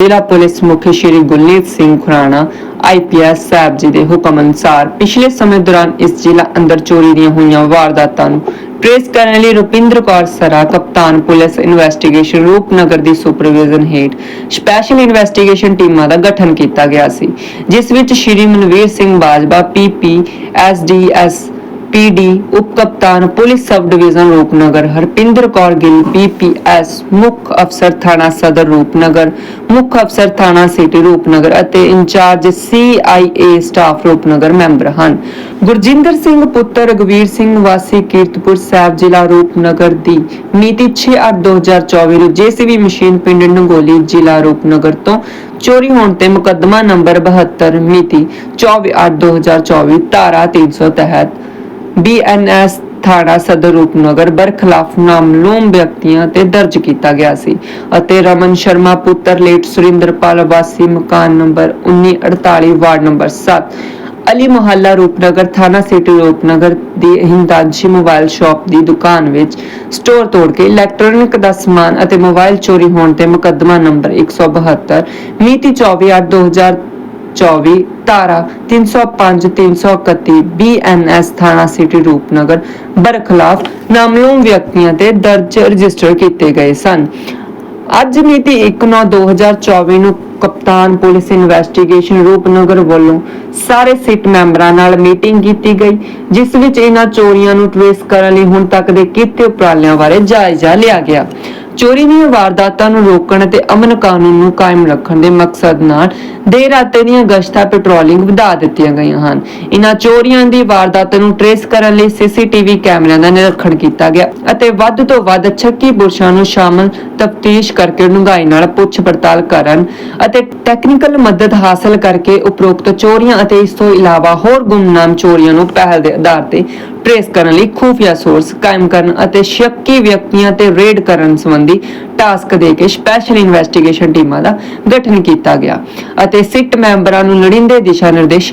ਜ਼ਿਲ੍ਹਾ ਪੁਲਿਸ ਮੁਖੀ ਸ਼੍ਰੀ ਗੁਰਲੀਤ ਸਿੰਘ ਖੁਰਾਣਾ ਆਈਪੀਐਸ ਸਾਹਿਬ ਜੀ ਦੇ ਹੁਕਮ ਅਨੁਸਾਰ ਪਿਛਲੇ ਸਮੇਂ ਦੌਰਾਨ ਇਸ ਜ਼ਿਲ੍ਹਾ ਅੰਦਰ ਚੋਰੀ ਦੀਆਂ ਹੋਈਆਂ ਵਾਰਦਾਤਾਂ ਨੂੰ ਟ੍ਰੇਸ ਕਰਨ ਲਈ ਰੁਪਿੰਦਰ ਕੌਰ ਸਰਾ, ਕਪਤਾਨ ਪੁਲਿਸ ਇਨਵੈਸਟੀਗੇਸ਼ਨ ਰੂਪਨਗਰ ਦੀ ਸੁਪਰਵਿਜ਼ਨ ਹੇਠ ਸਪੈਸ਼ਲ ਇਨਵੈਸਟੀਗੇਸ਼ਨ ਟੀਮਾਂ ਦਾ ਗਠਨ ਕੀਤਾ ਗਿਆ ਸੀ, ਜਿਸ ਵਿੱਚ Shri Manvir Singh Bajwa PP SDS PD ਉਪ ਕਪਤਾਨ, police sub division Rupnagar, Harpinder Kaur Gill PPS ਮੁੱਖ ਅਫਸਰ ਥਾਣਾ ਸਦਰ ਰੂਪਨਗਰ, ਮੁੱਖ ਅਫਸਰ ਥਾਣਾ ਸਿਟੀ ਰੂਪਨਗਰ ਅਤੇ incharge CIA staff Rupnagar member ਹਨ। ਗੁਰਜਿੰਦਰ ਸਿੰਘ ਪੁੱਤਰ ਰਗਵੀਰ ਸਿੰਘ ਵਾਸੀ ਕੀਰਤਪੁਰ ਸਾਹਿਬ ਜ਼ਿਲ੍ਹਾ ਰੂਪਨਗਰ ਦੀ ਮਿਤੀ 6/8/2024 ਨੂੰ ਜੇਸੀਬੀ ਮਸ਼ੀਨ ਪਿੰਡ ਨੰਗੋਲੀ ਜ਼ਿਲ੍ਹਾ ਰੂਪਨਗਰ ਤੋਂ ਚੋਰੀ ਹੋਣ ਤੇ ਮੁਕੱਦਮਾ ਨੰਬਰ 72 ਮਿਤੀ 24/8/2024 ਧਾਰਾ 300 ਤਹਿਤ ਬੀਐਨਐਸ ਥਾਣਾ ਸਦਰ ਰੂਪਨਗਰ ਬਰਖਲਾਫ ਨਾਮਲੂਮ ਵਿਅਕਤੀਆਂ ਤੇ ਦਰਜ ਕੀਤਾ ਗਿਆ ਸੀ ਅਤੇ ਰਮਨ ਸ਼ਰਮਾ ਪੁੱਤਰ ਲੇਟ ਸੁਰਿੰਦਰਪਾਲ ਵਾਸੀ ਮਕਾਨ ਨੰਬਰ 1948 ਵਾਰਡ ਨੰਬਰ 7 ਅਲੀ ਮੁਹੱਲਾ ਰੂਪਨਗਰ ਥਾਣਾ ਸਿਟੀ ਰੂਪਨਗਰ ਦੀ ਹਿੰਦਾਂਸ਼ੀ ਮੋਬਾਈਲ ਸ਼ਾਪ ਦੀ ਦੁਕਾਨ ਵਿੱਚ ਸਟੋਰ ਤੋੜ ਕੇ ਇਲੈਕਟ੍ਰੋਨਿਕ ਦਾ ਸਮਾਨ ਅਤੇ ਮੋਬਾਈਲ ਚੋਰੀ ਹੋਣ ਤੇ ਮੁਕੱਦਮਾ ਨੰਬਰ 172 ਮਿਤੀ 24/8/2024 24 ਧਾਰਾ 305 331 ਬੀਐਨਐਸ ਥਾਣਾ ਸਿਟੀ ਰੂਪਨਗਰ ਬਰਖਲਾਫ ਨਾਮਲੂਮ ਵਿਅਕਤੀਆਂ ਤੇ ਦਰਜ ਰਜਿਸਟਰ ਕੀਤੇ ਗਏ ਸਨ ਅੱਜ ਮਿਤੀ 1/9/2024 ਨੂੰ ਕਪਤਾਨ ਪੁਲਿਸ ਇਨਵੈਸਟੀਗੇਸ਼ਨ ਰੂਪਨਗਰ ਵੱਲੋਂ ਸਾਰੇ ਸਿਟ ਮੈਂਬਰਾਂ ਨਾਲ ਮੀਟਿੰਗ ਕੀਤੀ ਗਈ ਜਿਸ ਵਿੱਚ ਇਹਨਾਂ ਚੋਰੀਆਂ ਨੂੰ ਟ੍ਰੇਸ ਕਰਨ ਲਈ ਹੁਣ ਤੱਕ ਦੇ ਕੀਤੇ ਉਪਰਾਲਿਆਂ ਬਾਰੇ ਜਾਇਜ਼ਾ ਲਿਆ ਗਿਆ ਚੋਰੀ ਦੀਆਂ ਵਾਰਦਾਤਾਂ ਨੂੰ ਰੋਕਣ ਅਤੇ ਅਮਨ ਕਾਨੂੰਨ ਨੂੰ ਕਾਇਮ ਰੱਖਣ ਦੇ ਮਕਸਦ ਨਾਲ ਦੇਰ ਰਾਤੇ ਦੀਆਂ ਗਸ਼ਤਾਂ ਪੈਟਰੋਲਿੰਗ ਵਧਾ ਦਿੱਤੀਆਂ ਗਈਆਂ ਹਨ। ਇਨ੍ਹਾਂ ਚੋਰੀਆਂ ਦੀ ਵਾਰਦਾਤਾਂ ਨੂੰ ਟ੍ਰੇਸ ਕਰਨ ਲਈ ਸੀਸੀਟੀਵੀ ਕੈਮਰਿਆਂ ਦਾ ਨਿਰੀਖਣ ਕੀਤਾ ਗਿਆ ਅਤੇ ਵੱਧ ਤੋਂ ਵੱਧ ਛੱਕੀ ਪੁਰਸ਼ਾਂ ਨੂੰ ਸ਼ਾਮਲ ਤਫਤੀਸ਼ ਕਰਕੇ ਡੂੰਘਾਈ ਨਾਲ ਪੁੱਛ ਪੜਤਾਲ ਕਰਨ ਅਤੇ ਟੈਕਨੀਕਲ ਮਦਦ ਹਾਸਲ ਕਰਕੇ ਉਪਰੋਕਤ ਚੋਰੀਆਂ ਅਤੇ ਇਸ ਤੋਂ ਇਲਾਵਾ ਹੋਰ ਗੁੰਮਨਾਮ ਚੋਰੀਆਂ ਨੂੰ ਪਹਿਲ ਦੇ ਆਧਾਰ ਤੇ ਟ੍ਰੇਸ ਕਰਨ ਲਈ ਖੂਫੀਆ ਸੋਰਸ ਕਾਇਮ ਕਰਨ ਅਤੇ ਸ਼ੱਕੀ ਵਿਅਕਤੀਆਂ ਤੇ ਰੇਡ ਕਰਨ ਸੰਬੰਧੀ ਟਾਸਕ ਦੇ ਕੇ ਸਪੈਸ਼ਲ ਇਨਵੈਸਟੀਗੇਸ਼ਨ ਟੀਮਾਂ ਦਾ ਗਠਨ ਕੀਤਾ ਗਿਆ ਅਤੇ ਸਿੱਟ ਮੈਂਬਰਾਂ ਨੂੰ ਲੋੜੀਂਦੇ ਦਿਸ਼ਾ ਨਿਰਦੇਸ਼